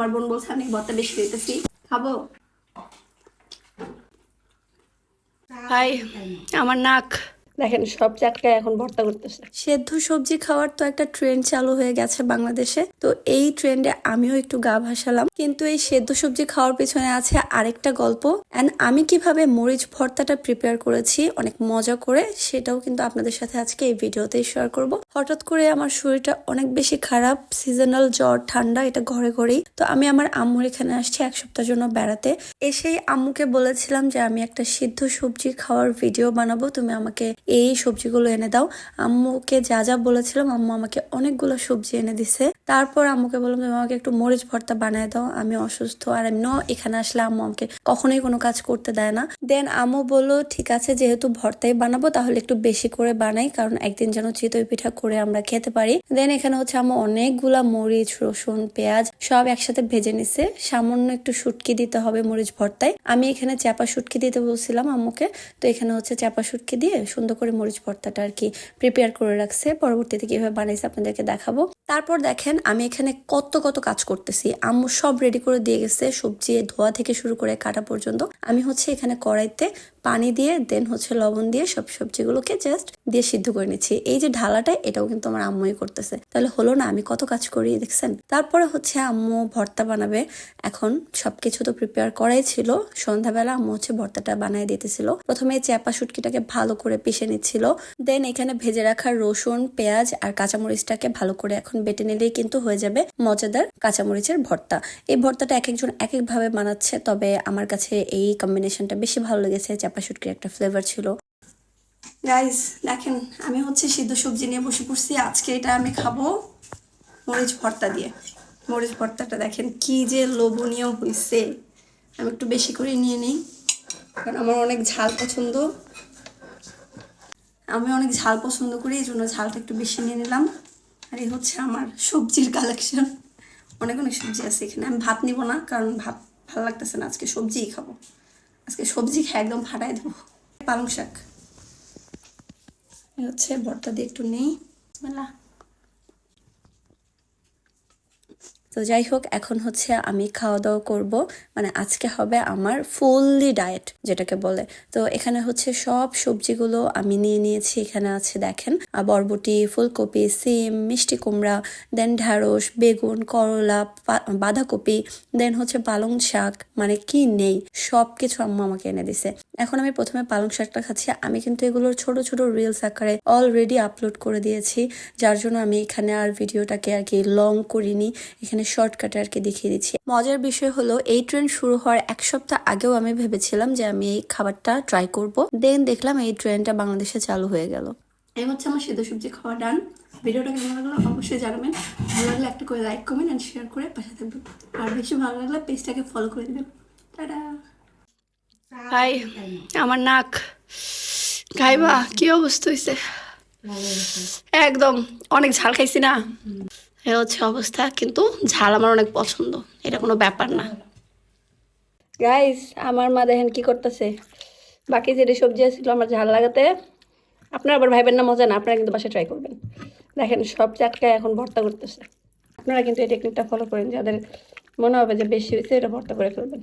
আমার বোন বলছে আমি ভর্তা বেশি দিতেছি খাব? আমার নাক। দেখেন, সব চাটকায় এখন ভর্তা করতেছে। সেদ্ধ সবজি খাওয়ার তো একটা ট্রেন্ড চালু হয়ে গেছে বাংলাদেশে। তো এই ট্রেন্ডে আমিও একটু গা ভাসালাম। কিন্তু এই সেদ্ধ সবজি খাওয়ার পেছনে আছে আরেকটা গল্প। অ্যান্ড আমি কীভাবে মরিচ ভর্তাটা প্রিপেয়ার করেছি, অনেক মজা করে, সেটাও কিন্তু আপনাদের সাথে আজকে এই ভিডিওতেই শেয়ার করব। হঠাৎ করে আমার শরীরটা অনেক বেশি খারাপ সিজনাল জ্বর, ঠান্ডা, এটা ঘরে ঘরেই। তো আমি আমার আম্মুর এখানে আসছি এক সপ্তাহের জন্য বেড়াতে। এসেই আম্মুকে বলেছিলাম যে আমি একটা সিদ্ধ সবজি খাওয়ার ভিডিও বানাবো, তুমি আমাকে এই সবজিগুলো এনে দাও। আম্মুকে যা যা বলেছিলাম, আম্মু আমাকে অনেকগুলো সবজি এনে দিছে। তারপর আম্মুকে বললাম, তুমি আমাকে একটু মরিচ ভর্তা বানায় দাও, আমি অসুস্থ আর আমি ন, এখানে আসলে আম্মু আমাকে কখনোই কোনো কাজ করতে দেয় না। দেন আম্মু বলল, ঠিক আছে, যেহেতু ভর্তাই বানাবো, তাহলে একটু বেশি করে বানাই, কারণ একদিন যেন চিতই পিঠা করে আমরা খেতে পারি। দেন এখানে হচ্ছে আম্মু অনেকগুলা মরিচ, রসুন, পেঁয়াজ সব একসাথে ভেজে নিছে। সামান্য একটু শুটকি দিতে হবে মরিচ ভর্তায়। আমি এখানে চাপা শুটকি দিতে বলছিলাম আম্মুকে। তো এখানে হচ্ছে চাপা শুটকি দিয়ে সুন্দর করে মরিচ ভর্তাটা আর কি প্রিপেয়ার করে রাখছে। পরবর্তীতে কীভাবে বানাইছে আপনাদেরকে দেখাবো। তারপর দেখেন, আমি এখানে কত কত কাজ করতেছি। আম্মু সব রেডি করে দিয়ে গেছে, সবজি ধোয়া থেকে শুরু করে কাটা পর্যন্ত। আমি হচ্ছে এখানে কড়াইতে পানি দিয়ে দেন হচ্ছে লবণ দিয়ে সব সবজিগুলোকে জাস্ট দিয়ে সিদ্ধ করে নিচ্ছি। এই যে ঢালাটা, এটাও কিন্তু আমার আম্মুই করতেছে। তাহলে হলো না, আমি কত কাজ করি, দেখছেন? তারপরে হচ্ছে আম্মু ভর্তা বানাবে। এখন সবকিছু তো প্রিপেয়ার করাই ছিল। সন্ধ্যাবেলা আম্মু হচ্ছে ভর্তাটা বানাই দিতেছিল। প্রথমে চ্যাপা শুটকিটাকে ভালো করে পিষে নিচ্ছিল দেন এখানে ভেজে রাখা রসুন, পেঁয়াজ আর কাঁচামরিচটাকে ভালো করে এখন বেটে নিলেই কিন্তু হয়ে যাবে মজাদার কাঁচামরিচের ভর্তা। এই ভর্তাটা এক একজন এক এক ভাবে বানাচ্ছে, তবে আমার কাছে এই কম্বিনেশনটা বেশি ভালো লেগেছে চাপা শুটকির একটা ফ্লেভার ছিল। গাইজ দেখেন, আমি হচ্ছে সিদ্ধ সবজি নিয়ে বসে পড়ছি, আজকে এটা আমি খাব মরিচ ভর্তা দিয়ে। মরিচ ভর্তাটা দেখেন কি যে লোভনীয় হয়েছে আমি একটু বেশি করে নিয়ে নিই, কারণ আমার অনেক ঝাল পছন্দ। আমি অনেক ঝাল পছন্দ করি, এই জন্য ঝালটা একটু বেশি নিয়ে নিলাম। আর এই হচ্ছে আমার সবজির কালেকশন অনেক অনেক সবজি আছে এখানে। আমি ভাত নিব না, কারণ ভাত ভালো লাগতেছে না। আজকে সবজিই খাব। আজকে সবজি খেয়ে একদম ফাটাই দেবো। পালং শাক। হচ্ছে, ভর্তা দিয়ে একটু নেই। বিসমিল্লাহ। তো যাই হোক, এখন হচ্ছে আমি খাওয়া দাওয়া করব। মানে আজকে হবে আমার ফুললি ডায়েট, যেটাকে বলে। তো এখানে হচ্ছে সব সবজিগুলো আমি নিয়ে নিয়েছি, এখানে আছে দেখেন বরবটি, ফুলকপি, সিম, মিষ্টি কুমড়া, দেন ঢ্যাঁড়স, বেগুন, করলা বাঁধাকপি, দেন হচ্ছে পালং শাক মানে কি নেই সব কিছু আম্মু আমাকে এনে দিছে। এখন আমি প্রথমে পালং শাকটা খাচ্ছি। আমি কিন্তু এগুলোর ছোট ছোট রিলস আকারে অলরেডি আপলোড করে দিয়েছি। যার জন্য আমি এখানে আর ভিডিওটাকে আর কি লং করিনি। এখানে শর্টকাটে আর কি দেখিয়ে দিচ্ছি। মজার বিষয় হলো, এই ট্রেন্ড শুরু হওয়ার এক সপ্তাহ আগেও আমি ভেবেছিলাম যে আমি এই খাবারটা ট্রাই করব। দেন দেখলাম এই ট্রেন্ডটা বাংলাদেশে চালু হয়ে গেল। এই হচ্ছে আমার সিদ্ধ সবজি খাওয়া ডান। ভিডিওটা কেমন লাগল অবশ্যই জানাবেন। ভালো লাগলে একটা করে লাইক কমেন্ট অ্যান্ড শেয়ার করে পাশে থাকবেন। আর বেশি ভালো লাগলে পেজটাকে ফলো করে দেবেন। টাটা! ভাই আমার নাক। খাইবা? কি অবস্থা হয়েছে একদম, অনেক ঝাল খাইছি না। এ হচ্ছে অবস্থা, কিন্তু ঝাল আমার অনেক পছন্দ, এটা কোনো ব্যাপার না। গাইস আমার মা দেখেন কি করতেছে। বাকি যেটা সবজি ছিল আমার ঝাল লাগাতে, আপনারা আবার ভাইবেন না, মজা না, আপনারা কিন্তু বাসায় ট্রাই করবেন। দেখেন, সব চাটকায় এখন ভর্তা করতেছে। আপনারা কিন্তু এই টেকনিকটা ফলো করেন, যাদের মনে হবে যে বেশি হয়েছে এটা ভর্তা করে ফেলবেন।